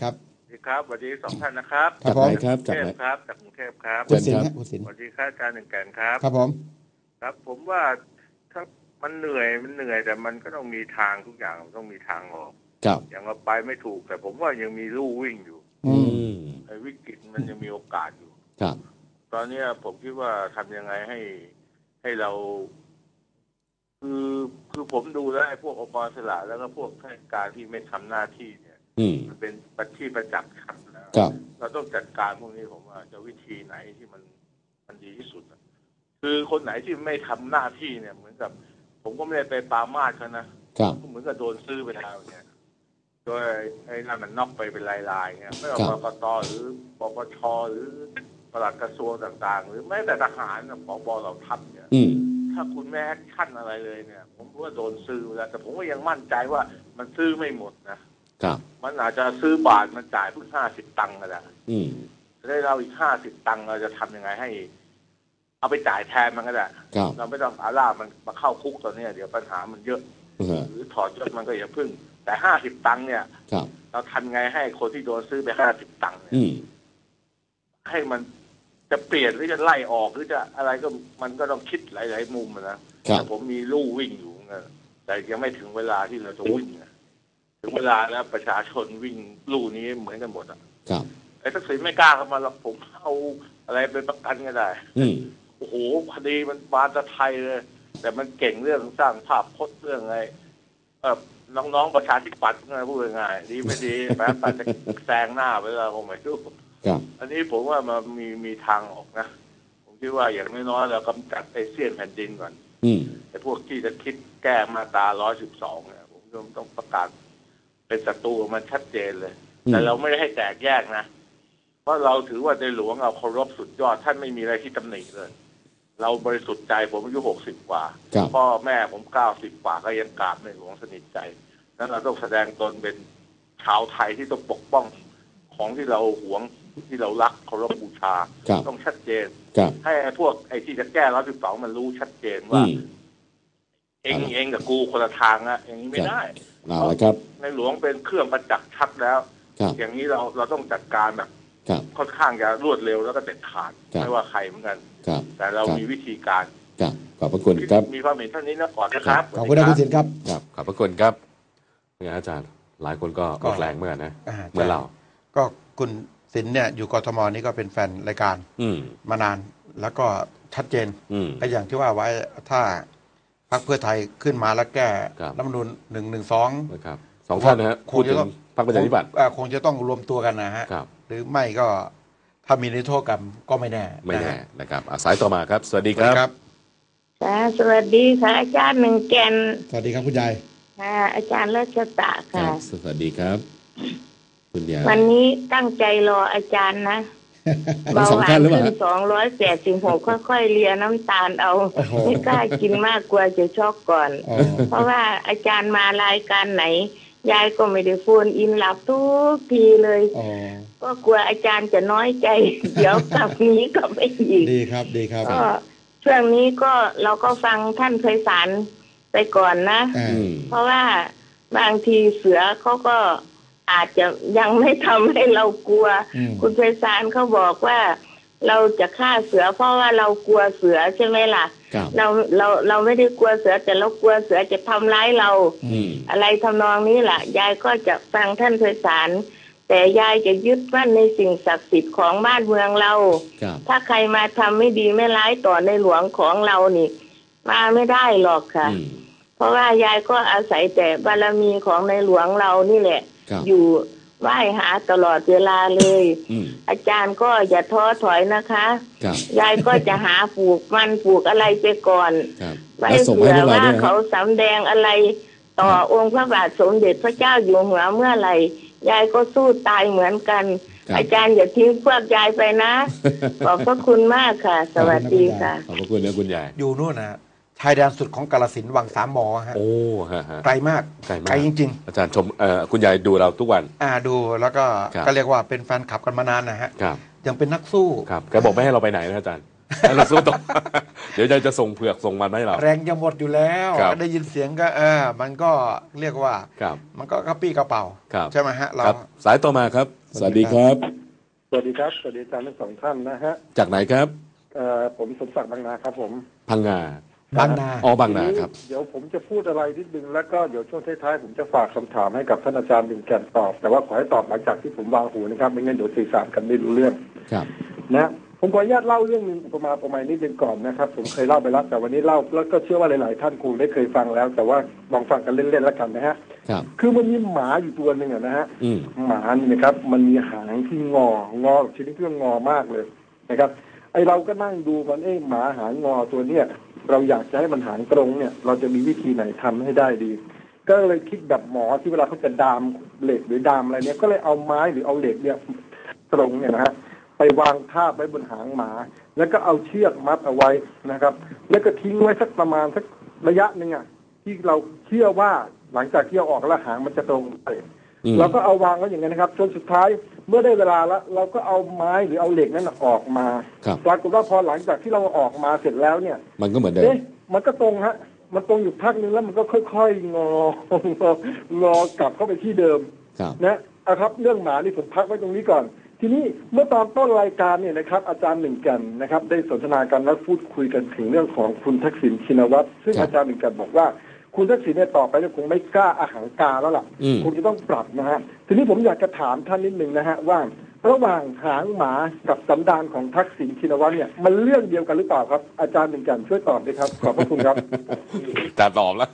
ครับสวัสดีครับสวัสดีสองท่านนะครับครับจากไหนครับกจากรุงไหเทนพครับจากกรุงเทพครับคุณสินเชิญครับฮะคุณสินสวัสดีครับอาจารย์หนึ่งแก่นครับ ครับผม ครับผมว่าถ้ามันเหนื่อยมันเหนื่อยแต่มันก็ต้องมีทางทุกอย่างมันต้องมีทางออกครับอย่างเราไปไม่ถูกแต่ผมว่ายังมีลู่วิ่งอยู่ อือืมมไอ้วิกฤตมันยังมีโอกาสอยู่ครับ ตอนเนี้ยผมคิดว่าทำยังไงให้ให้เรา คือคือผมดูแล้วไอ้พวกองค์กรอิสระแล้วก็พวกข้าราชการที่ไม่ทำหน้าที่เนี่ย อืมมันเป็นปัจที่ประจักษ์ชัดแล้วครับ เราต้องจัดการพวกนี้ผมว่าจะวิธีไหนที่มันมันดีที่สุดอะคือคนไหนที่ไม่ทำหน้าที่เนี่ย เหมือนกับ ผมก็ไม่ได้ไปปรามาสเขานะครับ เหมือนกับโดนซื้อไปแล้วเนี่ยโดยไอ้นั่นมันนอกไปเป็นลายๆเนี่ยไม่ว่าคกรับ กตหรือปปชหรือปลัดกระทรวงต่างๆ หรือแม้แต่ทหารน่ะผบเราทัพเนี่ย อืม ถ้าคุณไม่แอคชั่นอะไรเลยเนี่ย ผมว่าโดนซื้อแล้วแต่ผมก็ยังมั่นใจว่ามันซื้อไม่หมดนะ ครับ มันอาจจะซื้อบาทมันจ่ายเพิ่งห้าสิบตังค์ก็ได้อืมได้เราอีกห้าสิบตังค์เราจะทำยังไงให้ เอาไปจ่ายแทนมันก็ได้ครับเราไม่ต้องอาล่ามันมาเข้าคุกตอนเนี้ยเดี๋ยวปัญหามันเยอะอืมหรือถอดยศมันก็อย่าพึ่ง แต่ห้าสิบตังค์เนี่ยครับเราทำไงให้คนที่โดนซื้อไปห้าสิบตังค์เนี่ยอืมให้มันจะเปลี่ยนหรือจะไล่ออกหรือจะอะไรก็มันก็ต้องคิดหลาย ๆ มุมอะนะครับแต่ผมมีลู่วิ่งอยู่นะแต่ยังไม่ถึงเวลาที่เราจะวิ่งนะ ถึงเวลาแล้วประชาชนวิ่งลู่นี้เหมือนกันหมดอะครับไอ้ทักษิณไม่กล้าเข้ามาหรอกผมเอาอะไรไปประกันก็ได้ อืมโอ้โหคดีมันบานตะไทยเลย แต่มันเก่งเรื่องสร้างภาพพจน์เรื่องอะไรเออน้องๆประชาธิปัตย์ไงพูดง่ายๆดีไม่ดีแป๊บอาจจะแซงหน้าไปแล้วผมไม่รู้ครับอันนี้ผมว่ามันมีมีทางออกนะผมคิดว่าอย่างน้อยๆเรากำจัดไอ้เสี้ยนแผ่นดินก่อนอืมไอ้พวกที่จะคิดแก้มาตรา112เนี่ยผมก็ต้องประกาศ เป็นศัตรูกับมันชัดเจนเลยอืมแต่เราไม่ได้ให้แตกแยกนะ เพราะเราถือว่าในหลวงเราเคารพสุดยอดท่านไม่มีอะไรที่ตำหนิเลย เราบริสุทธิ์ใจผมอายุ60กว่าครับพ่อแม่ผม90กว่าก็ยังกราบในหลวงสนิทใจ นั้นเราต้องแสดงตนเป็นชาวไทยที่ต้องปกป้องของที่เราหวงที่เรารักเคารพบูชาครับต้องชัดเจนครับให้ไอ้พวกไอ้ที่จะแก้ร้อยสิบสองมันรู้ชัดเจนอืว่ามเองเองกับกูคนละทางอะอย่างนี้ไม่ได้ เอาละครับ ในหลวงเป็นเครื่องประจักษ์ชัดแล้ว ครับอย่างนี้เราเราต้องจัดการแบบครับ ค่อนข้างจะรวดเร็วแล้วก็เด็ดขาดครับ ไม่ว่าใครเหมือนกัน ครับ แต่เราครับมีวิธีการครับขอบพระคุณครับมีความเห็นเท่านี้นะก่อนนะครับ ขอบคุณนะคุณสินครับ ครับขอบพระคุณครับเป็นไงอาจารย์หลายคนก็ก็ ออกแรงเหมื่อนนะอ่าเหมื่อนเรา ก็คุณสินเนี่ยอยู่กทมนี่ก็เป็นแฟนรายการอืม มานานแล้วก็ชัดเจนอืม ก็อย่างที่ว่าไว้ถ้า พรรคเพื่อไทยขึ้นมาแล้วแก้ครับ รัฐธรรมนูญหนึ่งหนึ่งสอง นะครับสองท่านนะฮะคพูงดถึจะงต้องพรรคประชาธิปัตย์ คงจะต้องรวมตัวกันนะฮะ ครับ หรือไม่ก็ถ้ามีนิรโทษกรรมก็ไม่แน่ไม่แน่ะฮะนะครับอะสายต่อมาครับ สวัสดีสควัสรัดีบครับ ค่ะสวัสดีค่ะ อาจารย์หนึ่งแกนสวัสดีครับคุณยาย ค่ะ อาจารย์รัชตะครัค่ะบสวัสดีครับ คุณยายวันนี้ตั้งใจรออาจารย์นะ ทั้งสองท่านหรือเปล่าขึ้ฮะนสองร้อยแปดสิบหกค่อยๆเลียน้ำตาลเอาโอ้โหไม่กล้ากินมากกลัวจะช็อกก่อนอ๋อเพราะว่าอาจารย์มารายการไหน ยายก็ไม่ได้โฟนอินหลับทุกทีเลยอ๋อก็กลัวอาจารย์จะน้อยใจ เดี๋ยวกลับหนี้กลับไปอีกดีครับดีครับก็ช่วงนี้ก็เราก็ฟังท่านไพศาลไปก่อนนะอ่าอืมเพราะว่าบางทีเสือเขาก็ อาจจะยังไม่ทำให้เรากลัวอืมคุณไพศาลเขาบอกว่า เราจะฆ่าเสือ เพราะว่าเรากลัวเสือใช่ไหมล่ะครับเราเราเราไม่ได้กลัวเสือแต่เรากลัวเสือจะทำร้ายเราอืมอะไรทำนองนี้แหละยายก็จะฟังท่านไพศาลแต่ยายจะยึดมั่นในสิ่งศักดิ์สิทธิ์ของบ้านเมืองเราครับถ้าใครมาทำไม่ดีไม่ร้ายต่อในหลวงของเรานี่มาไม่ได้หรอกค่ะอืมเพราะว่ายายก็อาศัยแต่บารมีของในหลวงเรานี่แหละครับ อยู่ไหว้หาตลอดเวลาเลยอืมอาจารย์ก็อย่าท้อถอยนะคะครับยายก็จะหาปลูกมันปลูกอะไรไปก่อนครับไว้แล้วส่งมาเผื่ให้อพวกเราว่าด้วยนะเขาสำแดงอะไร ต่อองค์พระบาทสมเด็จพระเจ้าอยู่หัวเมื่อไหร่ยายก็สู้ตายเหมือนกันครับอาจารย์อย่าทิ้งพวกยายไปนะ ขอบพระคุณมากค่ะ สวัสดีค่ะ ขอบพระคุณนะคุณยายอยู่นู่นนะ ชายแดนสุดของกาลสินธุ์วังสามหมอฮะโอ้ฮะฮะไกลมากไกลมากไกลจริง อาจารย์ชมเอ่อคุณยายดูเราทุกวัน ๆ อ่าดูแล้วก็ครับ ก็เรียกว่าเป็นแฟนคลับกันมานานนะฮะครับ ยังเป็นนักสู้ ครับแกบอกไม่ให้เราไปไหนนะอาจารย์ให้เราสู้ต่อ เดี๋ยวยายจะส่งเผือกส่งมันให้เรา แรงจะหมดอยู่แล้วครับ ได้ยินเสียงก็เออมันก็เรียกว่า ครับ มันก็กระปี้กระเป๋า ครับ ใช่ไหมฮะ เรา ครับ สายต่อมาครับ สวัสดีครับ สวัสดีครับ สวัสดีอาจารย์ทั้งสองท่านนะฮะจากไหนครับ เอ่อผมสมศักดิ์บางนาครับผม พังงา บางนาอ๋อบางนาครับ เดี๋ยวผมจะพูดอะไรนิดนึงแล้วก็เดี๋ยวช่วงท้ายๆผมจะฝากคำถามให้กับท่านอาจารย์ดึงแกนตอบ แต่ว่าขอให้ตอบหลังจากที่ผมวางหูนะครับ ไม่งั้นเดี๋ยวสื่อสารกันไม่รู้เรื่องครับ นะผมขออนุญาตเล่าเรื่องหนึงประมาณประมาณนิดนึงก่อนนะครับ ผมเคยเล่าไปแล้วแต่วันนี้เล่าแล้วก็เชื่อว่าหลายๆ ท่านคงได้เคยฟังแล้ว แต่ว่าลองฟังกันเล่นๆแล้วกันนะฮะครับคือมันมีหมาอยู่ตัวหนึ่งอะนะฮะอืมหมานี่นะครับ มันมีหางที่งองอชนิดที่ว่างอมากเลยนะครับ ไอเราก็นั่งดูมันเอ้หมาหางงอตัวเนี้ยเราอยากจะให้มันหางตรงเนี่ย เราจะมีวิธีไหนทำให้ได้ดี ก็เลยคิดแบบหมอที่เวลาเขาจะดามเหล็กหรือดามอะไรเนี่ยก็เลยเอาไม้หรือเอาเหล็กเนี่ยตรงเนี่ยนะฮะไปวางทาบไว้บนหางหมา แล้วก็เอาเชือกมัดเอาไว้นะครับ แล้วก็ทิ้งไว้สักประมาณสักระยะหนึ่งอะที่เราเชื่อว่าหลังจากที่เอาออกแล้วหางมันจะตรงไป เราก็เอาวางไว้อย่างนั้นนะครับจนสุดท้ายเมื่อได้เวลาแล้ว เราก็เอาไม้หรือเอาเหล็กนั้นนะออกมาครับปรากฏว่าพอหลังจากที่เราเอาออกมาเสร็จแล้วเนี่ย มันก็เหมือนเดิมเอ๊ะมันก็ตรงฮะมันตรงอยู่พักนึงแล้วมันก็ค่อยๆงององอกลับเข้าไปที่เดิมครับนะเอาครับเรื่องหมานี่ผมพักไว้ตรงนี้ก่อน ทีนี้เมื่อตอนต้นรายการเนี่ยนะครับ อาจารย์หนึ่งกันนะครับ ได้สนทนากันและพูดคุยกันถึงเรื่องของคุณทักษิณชินวัตรซึ่งครับอาจารย์หนึ่งกันบอกว่า คุณทักษิณเนี่ยต่อไปเนี่ยคงไม่กล้าอาหารกาแล้วล่ะอืม คงจะต้องปรับนะฮะทีนี้ผมอยากจะถามท่านนิดหนึ่งนะฮะว่า ระหว่างหางหมากับสันดานของทักษิณชินวัตรเนี่ยมันเรื่องเดียวกันหรือเปล่าครับ อาจารย์หนึ่งกันช่วยตอบด้วยครับขอบพระคุณครับ จะตอบแล้ว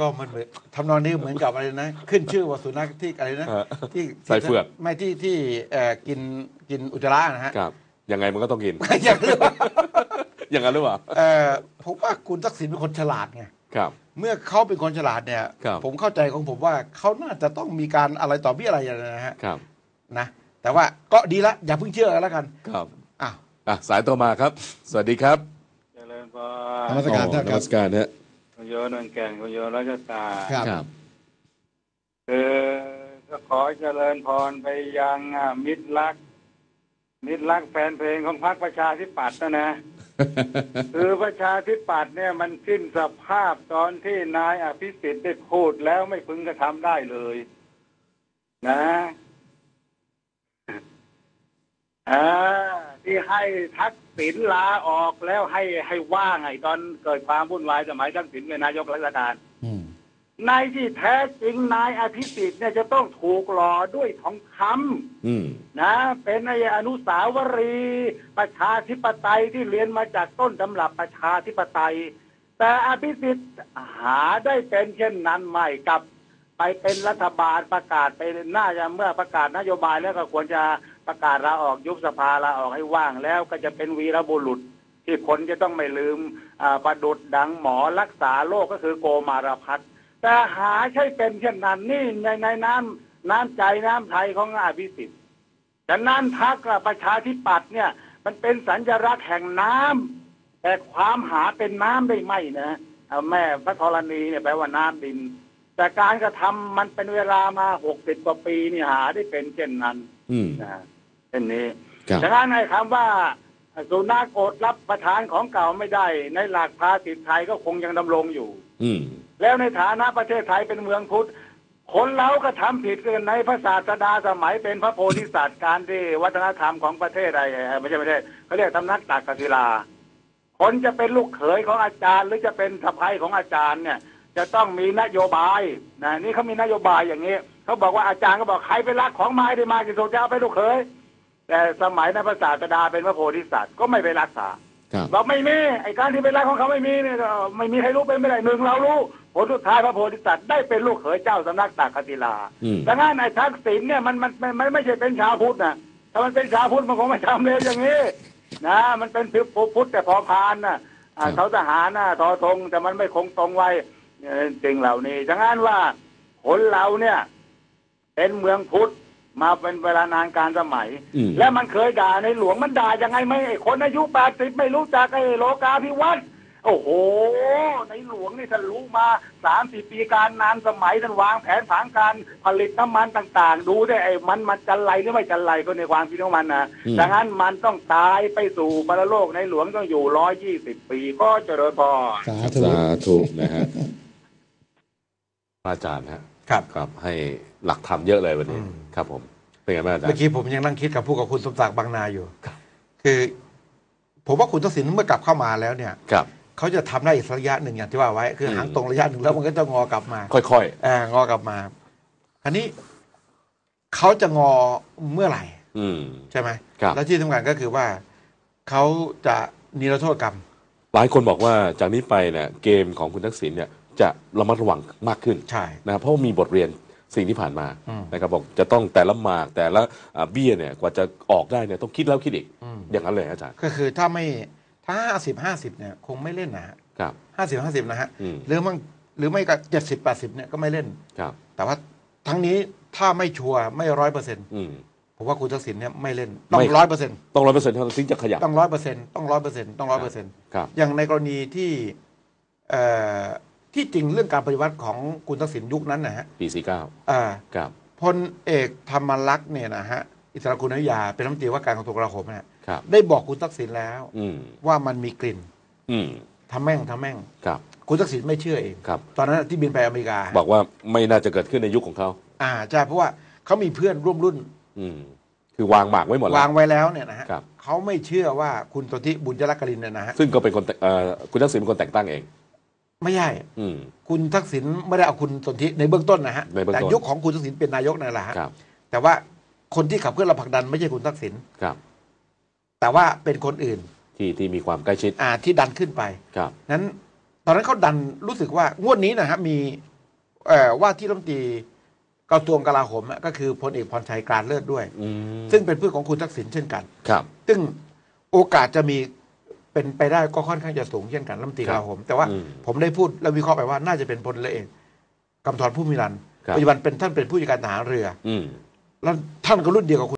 ก็มันเหมือนทำนองนี้เหมือนกับอะไรนะ ขึ้นชื่อว่าสุนัขที่อะไรนะเออที่ใส่เฟือก ไม่ที่ที่เอ่อกินกินอุจจาระนะฮะครับ ยังไงมันก็ต้องกิน อย่างนี้ว่าอย่างนั้นหรือเปล่าเอ่อผมว่าคุณทักษิณเป็นคนฉลาดไง ครับ เมื่อเขาเป็นคนฉลาดเนี่ย ครับ ผมเข้าใจของผมว่าเขาน่าจะต้องมีการอะไรต่อเบี้ยอะไรนะฮะครับนะแต่ว่าก็ดีละอย่าเพิ่งเชื่อกันแล้วกันครับอ้าวอะสายต่อมาครับ สวัสดีครับเจริญพนรมัสการท่านนครัมับสการฮะคุณโยนนแก่นคุณโยรัชตาครับครับ คือก็ขอเจริญพรไปยังอะมิตรรัก มิตรรักแฟนเพลงของพรรคประชาธิปัตย์นะนะ คือประชาธิปัตย์เนี่ยมันสิ้นสภาพตอนที่นายอภิสิทธิ์ได้พูดแล้วไม่พึงกระทำได้เลย นะอ่าที่ให้ทักษิณลาออกแล้วให้ให้ว่างไงตอนเกิดความวุ่นวายสมัยทักษิณเป็นนายกรัฐการ ในที่แท้จริงนายอภิสิทธิ์เนี่ยจะต้องถูกหล่อด้วยทองคำอืมนะ เป็นไอ้อนุสาวรีย์ประชาธิปไตยที่เรียนมาจากต้นตำรับประชาธิปไตย แต่อภิสิทธิ์หาได้เป็นเช่นนั้นไม่กลับ ไปเป็นรัฐบาลประกาศไปน่าจะเมื่อประกาศนโยบายแล้วก็ควรจะประกาศลาออกยุบสภาลาออกให้ว่างแล้วก็จะเป็นวีรบุรุษที่คนจะต้องไม่ลืมอ่าประดุดดังหมอรักษาโรคก็คือโกมารพัฒน์ แต่หาใช่เป็นเช่นนั้นนี่ในในน้ำน้ำใจน้ำไทยของอภิสิทธิ์ฉะนั้นพรรคประชาธิปัตย์เนี่ย มันเป็นสัญลักษณ์แห่งน้ำแต่ความหาเป็นน้ำได้ไหมนะเอาแม่พระธรณีเนี่ยแปลว่าน้ำดิน แต่การกระทำมันเป็นเวลามาหกสิบกว่าปีนี่หาได้เป็นเช่นนั้นอืมนะเช่นนี้ครับฉะนั้นในคำว่า สุนัขอดรับประทานของเก่าไม่ได้ ในหลักภาษิตไทยก็คงยังดำรงอยู่ อืม แล้วในฐานะประเทศไทยเป็นเมืองพุทธคนเราก็ทำผิดกันในพระศาสดาสมัยเป็นพระโพธิสัตว์การที่วัฒนธรรมของประเทศอะไรเอ่อไม่ใช่ประเทศเขาเรียกตำนักตักกศิลา คนจะเป็นลูกเขยของอาจารย์ หรือจะเป็นสะพ้ายของอาจารย์เนี่ย จะต้องมีนโยบายนะนี่เขามีนโยบายอย่างนี้เขาบอกว่าอาจารย์ก็บอกใครไปรักของไม้ได้มากที่สุดจะเอาไปลูกเขย แต่สมัยในพระศาสดาเป็นพระโพธิสัตว์ก็ไม่ไปรักษา ครับ เราไม่มีไอ้การที่เป็นรักของเขาไม่มีเนี่ยก็ไม่มีใครรู้เป็นไม่ได้หนึ่งเรารู้ผลสุดท้ายพระโพธิสัตว์ได้เป็นลูกเขยเจ้าสำนักตากศิลาอืม ดังนั้นไอ้ทักษิณเนี่ยมันมันมันมันไม่ใช่เป็นชาวพุทธนะถ้ามันเป็นชาวพุทธมันคงไม่ทำเลยอย่างนี้นะมันเป็นพุทธแต่พอพานนะอ่าครับเขาทหารนะทอทงแต่มันไม่คงตรงไว้เอ่อสิ่งเหล่านี้ดังนั้นว่าคนเราเนี่ย เป็นเมืองพุทธ มาเป็นเวลานานการสมัย อืม และมันเคยด่าในหลวงมันด่ายังไงไม่ไอ้คนอายุแปดสิบไม่รู้จักไอ้โลกาภิวัตน์โอ้โห ในหลวงนี่ท่านรู้มาสามสี่ปีการนานสมัยท่านวางแผนผังการผลิตน้ำมันต่างๆ ดูได้ไอ้มันมันจันไรหรือไม่จันไรก็ในความคิดของมันนะอืม ดังนั้นมันต้องตายไปสู่ปรโลกในหลวงต้องอยู่ร้อยยี่สิบปีก็เจริญพร สาธุ สาธุนะฮะพระอาจารย์ฮะ ครับครับให้หลักธรรมเยอะเลยวันนี้อืมครับผมเป็นไงบ้างอาจารเมื่อย์กี้ผมยังนั่งคิดกับผู้กับคุณสมศักดิ์บางนาอยู่คือผมว่าคุณทักษิณเมื่อกลับเข้ามาแล้วเนี่ยครับเขาจะทำได้อีกระยะหนึ่งอย่างที่ว่าไว้ คือหางตรงระยะหนึ่งแล้วมันก็จะงอกลับมา ค่อยเอองอกลับมาอันนี้เขาจะงอเมื่อไหร่ๆอืมใช่ไหมครับและที่สำคัญก็คือว่าเขาจะนิรโทษกรรม หลายคนบอกว่าจากนี้ไปเนี่ยเกมของคุณทักษิณเนี่ย จะระมัดระวังมากขึ้นใช่นะครับเพราะว่ามีบทเรียนสิ่งที่ผ่านมาอืมนะครับบอกจะต้องแต่ละหมากแต่ละอ่าเบี้ยเนี่ยกว่าจะออกได้เนี่ยต้องคิดแล้วคิดอีกอืมอย่างนั้นเลยอาจารย์ก็คือถ้าไม่ถ้าห้าสิบห้าสิบเนี่ยคงไม่เล่นนะฮะครับห้าสิบห้าสิบนะฮะอืมหรือมั่งหรือไม่ก็เจ็ดสิบแปดสิบเนี่ยก็ไม่เล่นครับ แต่ว่าทั้งนี้ถ้าไม่ชัวร์ไม่ร้อยเปอร์เซ็นต์อืมผมว่าคุณทักษิณเนี่ยไม่เล่นต้องไม่ร้อยเปอร์เซ็นต์ต้องร้อยเปอร์เซ็นต์เท่านั้นถึงจะขยับต้องร้อยเปอร์เซ็นต์ต้องร้อยเปอร์เซ็นต์ต้องร้อยเปอร์เซ็นต์ครับอย่างในกรณีที่เอ่อ ที่จริงเรื่องการปฏิวัติของคุณทักษิณยุคนั้นนะฮะปีสี่เก้าเอ่อครับพลเอกธรรมลักษณ์เนี่ยนะฮะอิสระคุณนยาเป็นรัฐมนตรีว่าการกระทรวงกลาโหมนะฮะครับ ได้บอกคุณทักษิณแล้วอืมว่ามันมีกลิ่นอืมทำแม่งทำแม่ง ครับ คุณทักษิณไม่เชื่อเอง ครับ ตอนนั้นที่บินไปอเมริกาบอกว่าไม่น่าจะเกิดขึ้นในยุคของเขาอ่าใช่เพราะว่าเขามีเพื่อนร่วมรุ่นอืมคือวางหมากไว้หมดแล้ว วางไว้แล้วเนี่ยนะฮะครับ เขาไม่เชื่อว่าคุณสนธิบุญยรักกลินเนี่ยนะฮะซึ่งก็เป็นคนแต่เอ่อคุณทักษิณเป็นคนแต่งตั้งเอง ไม่ใช่ อืม คุณทักษิณไม่ได้เอาคุณสนธิในเบื้องต้นนะฮะในเบื้องต้นแต่ยุคของคุณทักษิณเป็นนายกนั่นแหละฮะครับ แต่ว่าคนที่ขับเคลื่อนเราผลักดันไม่ใช่คุณทักษิณครับ แต่ว่าเป็นคนอื่นที่ที่มีความใกล้ชิด อ่าที่ดันขึ้นไป ครับ นั้นตอนนั้นเขาดันรู้สึกว่างวดนี้นะฮะมีเอ่อว่าที่รัฐมนตรีกระทรวงกลาโหมอะก็คือพลเอกพรชัยกรานเลิศด้วย อืมซึ่งเป็นเพื่อนของคุณทักษิณเช่นกัน ครับ ซึ่งโอกาสจะมี เป็นไปได้ก็ค่อนข้างจะสูงเช่นกันรัฐมนตรีคกรับลาโหมแต่ว่าอืมผมได้พูดและวิเคราะห์ไปว่าน่าจะเป็นพลเรือเอกกำธรผู้มีรันครับปัจจุบันเป็นท่านเป็นผู้จัดการทหารเรืออืมแล้วท่านก็รุ่นเดียวกับคุณ